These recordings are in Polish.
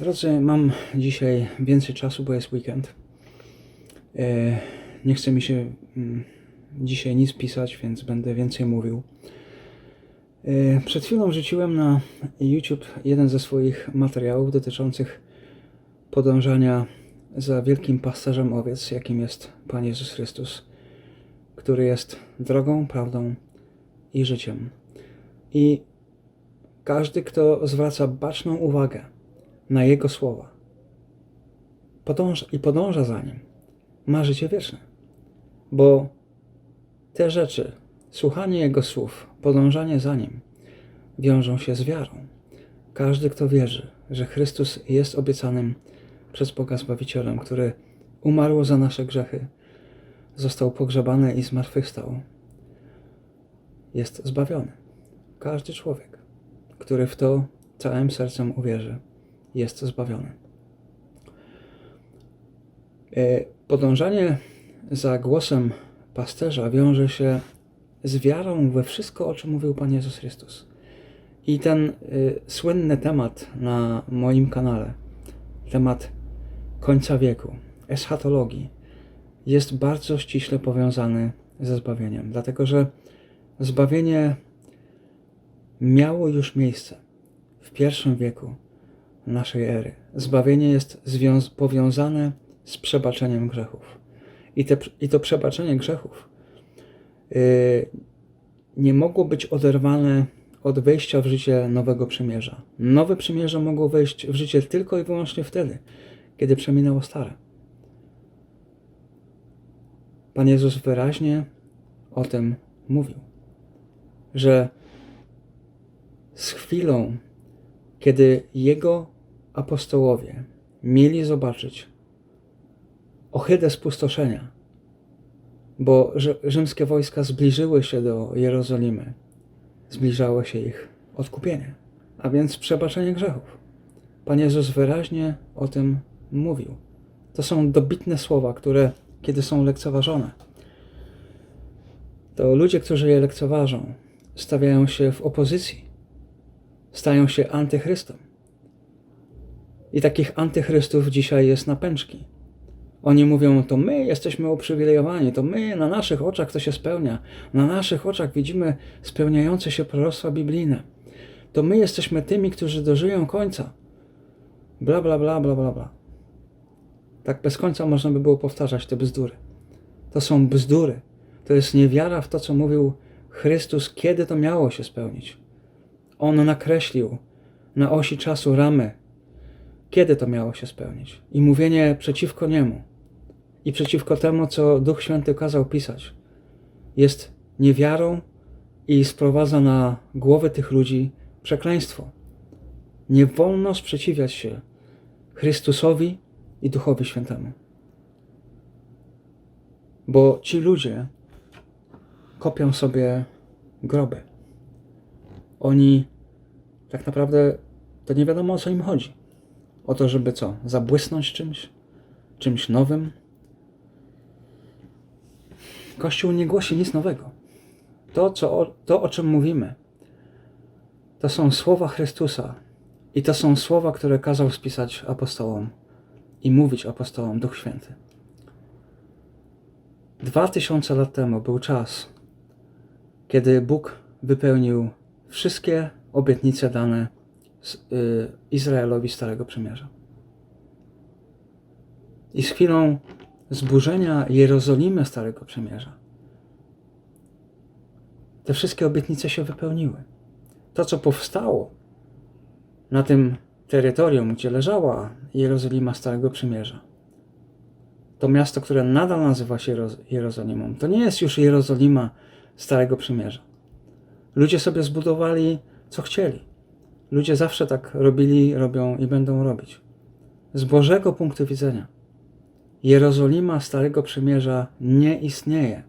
Drodzy, mam dzisiaj więcej czasu, bo jest weekend. E, Nie chce mi się mm, dzisiaj nic pisać, więc będę więcej mówił. E, Przed chwilą wrzuciłem na YouTube jeden ze swoich materiałów dotyczących podążania za wielkim pasterzem owiec, jakim jest Pan Jezus Chrystus, który jest drogą, prawdą i życiem. I każdy, kto zwraca baczną uwagę na Jego słowa podąża, i podąża za Nim, ma życie wieczne. Bo te rzeczy, słuchanie Jego słów, podążanie za Nim, wiążą się z wiarą. Każdy, kto wierzy, że Chrystus jest obiecanym przez Boga Zbawicielem, który umarł za nasze grzechy, został pogrzebany i zmartwychwstał, jest zbawiony. Każdy człowiek, który w to całym sercem uwierzy, jest zbawiony. E, Podążanie za głosem pasterza wiąże się z wiarą we wszystko, o czym mówił Pan Jezus Chrystus. I ten y, słynny temat na moim kanale, temat końca wieku, eschatologii, jest bardzo ściśle powiązany ze zbawieniem, dlatego że zbawienie miało już miejsce w pierwszym wieku naszej ery. Zbawienie jest powiązane z przebaczeniem grzechów. I, te, I to przebaczenie grzechów yy, nie mogło być oderwane od wejścia w życie nowego przymierza. Nowe przymierze mogło wejść w życie tylko i wyłącznie wtedy, kiedy przeminęło stare. Pan Jezus wyraźnie o tym mówił, że z chwilą, kiedy Jego apostołowie mieli zobaczyć ohydę spustoszenia, bo rzymskie wojska zbliżyły się do Jerozolimy, zbliżało się ich odkupienie, a więc przebaczenie grzechów. Pan Jezus wyraźnie o tym mówił. To są dobitne słowa, które, kiedy są lekceważone, to ludzie, którzy je lekceważą, stawiają się w opozycji, stają się antychrystem. I takich antychrystów dzisiaj jest na pęczki. Oni mówią, to my jesteśmy uprzywilejowani, to my na naszych oczach to się spełnia, na naszych oczach widzimy spełniające się proroctwa biblijne. To my jesteśmy tymi, którzy dożyją końca. Bla, bla, bla, bla, bla, bla. Tak bez końca można by było powtarzać te bzdury. To są bzdury. To jest niewiara w to, co mówił Chrystus, kiedy to miało się spełnić. On nakreślił na osi czasu ramy, kiedy to miało się spełnić. I mówienie przeciwko niemu i przeciwko temu, co Duch Święty kazał pisać, jest niewiarą i sprowadza na głowy tych ludzi przekleństwo. Nie wolno sprzeciwiać się Chrystusowi i Duchowi Świętemu. Bo ci ludzie kopią sobie groby. Oni tak naprawdę to nie wiadomo o co im chodzi. O to, żeby co? Zabłysnąć czymś? Czymś nowym? Kościół nie głosi nic nowego. To, co, to, o czym mówimy, to są słowa Chrystusa i to są słowa, które kazał spisać apostołom i mówić apostołom Duch Święty. Dwa tysiące lat temu był czas, kiedy Bóg wypełnił wszystkie obietnice dane y, Izraelowi Starego Przymierza. I z chwilą zburzenia Jerozolimy Starego Przymierza te wszystkie obietnice się wypełniły. To, co powstało na tym terytorium, gdzie leżała Jerozolima Starego Przymierza, to miasto, które nadal nazywa się Jeroz- Jerozolimą, to nie jest już Jerozolima Starego Przymierza. Ludzie sobie zbudowali, co chcieli. Ludzie zawsze tak robili, robią i będą robić. Z Bożego punktu widzenia, Jerozolima Starego Przymierza nie istnieje.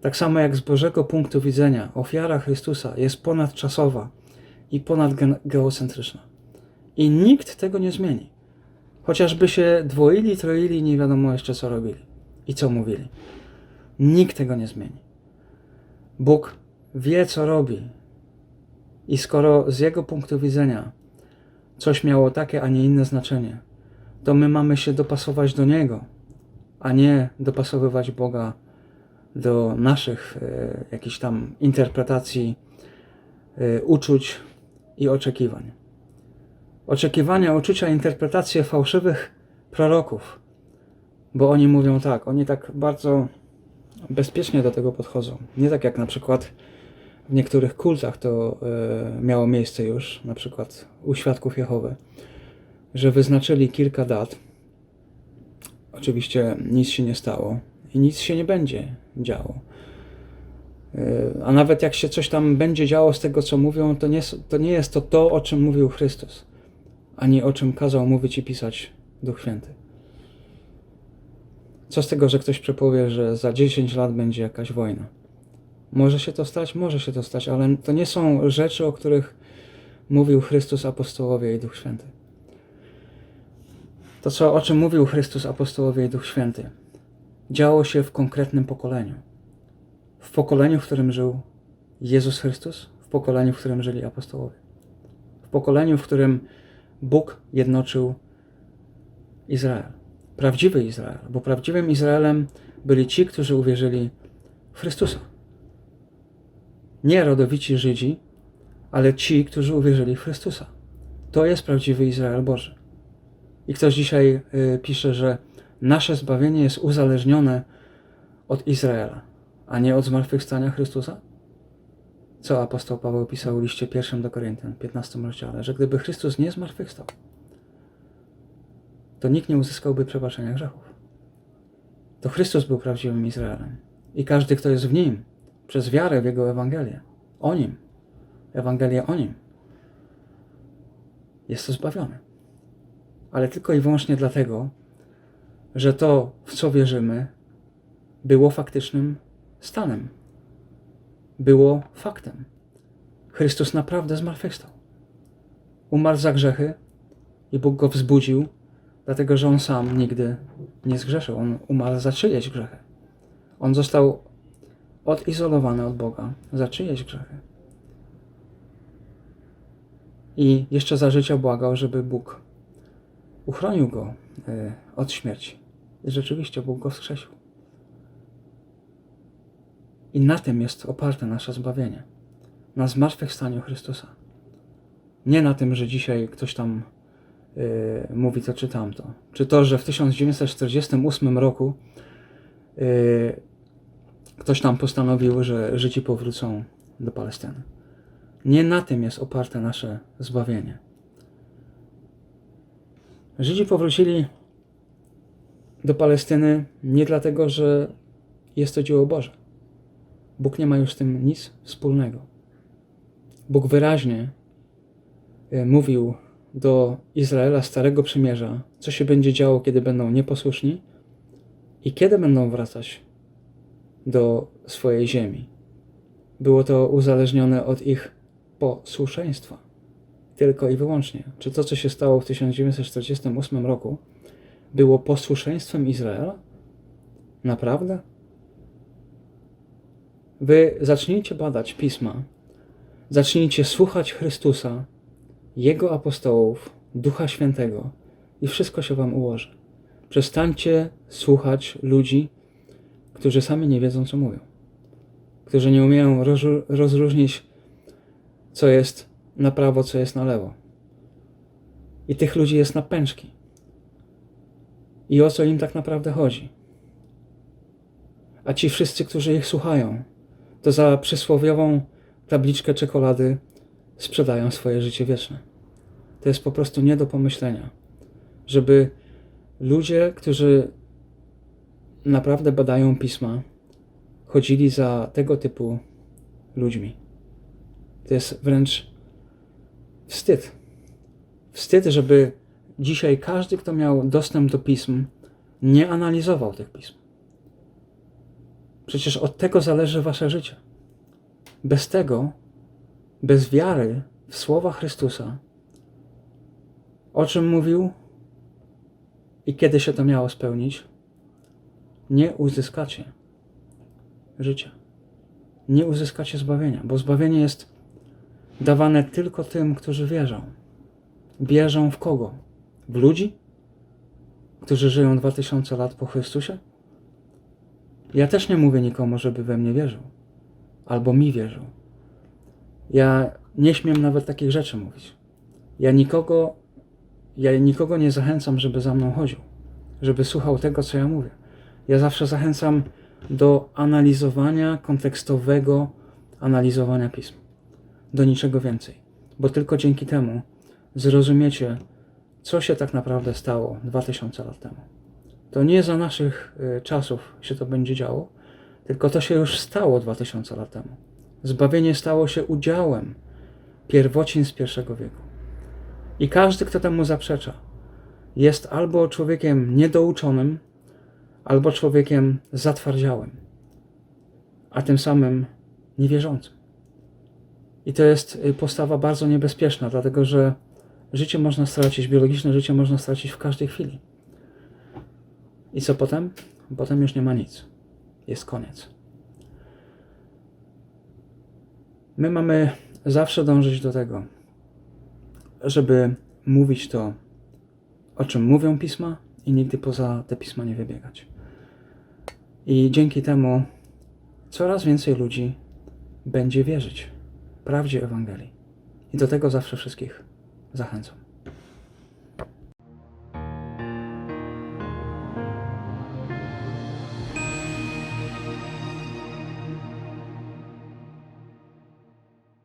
Tak samo jak z Bożego punktu widzenia ofiara Chrystusa jest ponadczasowa i ponadgeocentryczna. I nikt tego nie zmieni. Chociażby się dwoili, troili, nie wiadomo jeszcze co robili i co mówili. Nikt tego nie zmieni. Bóg wie, co robi. I skoro z jego punktu widzenia coś miało takie, a nie inne znaczenie, to my mamy się dopasować do Niego, a nie dopasowywać Boga do naszych e, jakichś tam interpretacji, e, uczuć i oczekiwań. Oczekiwania, uczucia, interpretacje fałszywych proroków, bo oni mówią tak, oni tak bardzo bezpiecznie do tego podchodzą. Nie tak jak na przykład w niektórych kultach to e, miało miejsce już, na przykład u świadków Jehowy, że wyznaczyli kilka dat. Oczywiście nic się nie stało i nic się nie będzie działo. E, A nawet jak się coś tam będzie działo z tego, co mówią, to nie, to nie jest to to, o czym mówił Chrystus, ani o czym kazał mówić i pisać Duch Święty. Co z tego, że ktoś przepowie, że za 10 lat będzie jakaś wojna? Może się to stać, może się to stać, ale to nie są rzeczy, o których mówił Chrystus, apostołowie i Duch Święty. To, co, o czym mówił Chrystus, apostołowie i Duch Święty, działo się w konkretnym pokoleniu. W pokoleniu, w którym żył Jezus Chrystus, w pokoleniu, w którym żyli apostołowie. W pokoleniu, w którym Bóg jednoczył Izrael. Prawdziwy Izrael, bo prawdziwym Izraelem byli ci, którzy uwierzyli w Chrystusa. Nie rodowici Żydzi, ale ci, którzy uwierzyli w Chrystusa. To jest prawdziwy Izrael Boży. I ktoś dzisiaj y, pisze, że nasze zbawienie jest uzależnione od Izraela, a nie od zmartwychwstania Chrystusa? Co apostoł Paweł pisał w liście pierwszym do Koryntian, 15 rozdziale, że gdyby Chrystus nie zmartwychwstał, to nikt nie uzyskałby przebaczenia grzechów. To Chrystus był prawdziwym Izraelem. I każdy, kto jest w Nim, przez wiarę w Jego Ewangelię, o Nim, Ewangelię o Nim, jest to zbawiony. Ale tylko i wyłącznie dlatego, że to, w co wierzymy, było faktycznym stanem. Było faktem. Chrystus naprawdę zmartwychwstał. Umarł za grzechy i Bóg go wzbudził, dlatego że on sam nigdy nie zgrzeszył. On umarł za czyjeś grzechy. On został odizolowany od Boga za czyjeś grzechy. I jeszcze za życia błagał, żeby Bóg uchronił go y, od śmierci. I rzeczywiście Bóg go wskrzesił. I na tym jest oparte nasze zbawienie. Na zmartwychwstaniu Chrystusa. Nie na tym, że dzisiaj ktoś tam y, mówi to czy tamto. Czy to, że w 1948 roku y, ktoś tam postanowił, że Żydzi powrócą do Palestyny. Nie na tym jest oparte nasze zbawienie. Żydzi powrócili do Palestyny nie dlatego, że jest to dzieło Boże. Bóg nie ma już z tym nic wspólnego. Bóg wyraźnie e, mówił do Izraela Starego Przymierza, co się będzie działo, kiedy będą nieposłuszni i kiedy będą wracać do swojej ziemi. Było to uzależnione od ich posłuszeństwa. Tylko i wyłącznie. Czy to, co się stało w 1948 roku, było posłuszeństwem Izraela? Naprawdę? Wy zacznijcie badać pisma, zacznijcie słuchać Chrystusa, Jego apostołów, Ducha Świętego i wszystko się Wam ułoży. Przestańcie słuchać ludzi, którzy sami nie wiedzą, co mówią, którzy nie umieją rozróżnić, co jest na prawo, co jest na lewo. I tych ludzi jest na pęczki. I o co im tak naprawdę chodzi? A ci wszyscy, którzy ich słuchają, to za przysłowiową tabliczkę czekolady sprzedają swoje życie wieczne. To jest po prostu nie do pomyślenia, żeby ludzie, którzy naprawdę badają pisma, chodzili za tego typu ludźmi. To jest wręcz wstyd. Wstyd, żeby dzisiaj każdy, kto miał dostęp do pism, nie analizował tych pism. Przecież od tego zależy wasze życie. Bez tego, bez wiary w słowa Chrystusa, o czym mówił i kiedy się to miało spełnić, nie uzyskacie życia. Nie uzyskacie zbawienia, bo zbawienie jest dawane tylko tym, którzy wierzą. wierzą w kogo? W ludzi, którzy żyją 2000 lat po Chrystusie? Ja też nie mówię nikomu, żeby we mnie wierzył, albo mi wierzył. Ja nie śmiem nawet takich rzeczy mówić. Ja nikogo, ja nikogo nie zachęcam, żeby za mną chodził, żeby słuchał tego, co ja mówię. Ja zawsze zachęcam do analizowania kontekstowego analizowania pism. Do niczego więcej. Bo tylko dzięki temu zrozumiecie, co się tak naprawdę stało 2000 lat temu. To nie za naszych y, czasów się to będzie działo, tylko to się już stało 2000 lat temu. Zbawienie stało się udziałem pierwocin z pierwszego wieku. I każdy, kto temu zaprzecza, jest albo człowiekiem niedouczonym, albo człowiekiem zatwardziałym, a tym samym niewierzącym. I to jest y, postawa bardzo niebezpieczna, dlatego że życie można stracić, biologiczne życie można stracić w każdej chwili. I co potem? Potem już nie ma nic. Jest koniec. My mamy zawsze dążyć do tego, żeby mówić to, o czym mówią pisma, i nigdy poza te pisma nie wybiegać. I dzięki temu coraz więcej ludzi będzie wierzyć prawdzie Ewangelii. I do tego zawsze wszystkich zachęcam.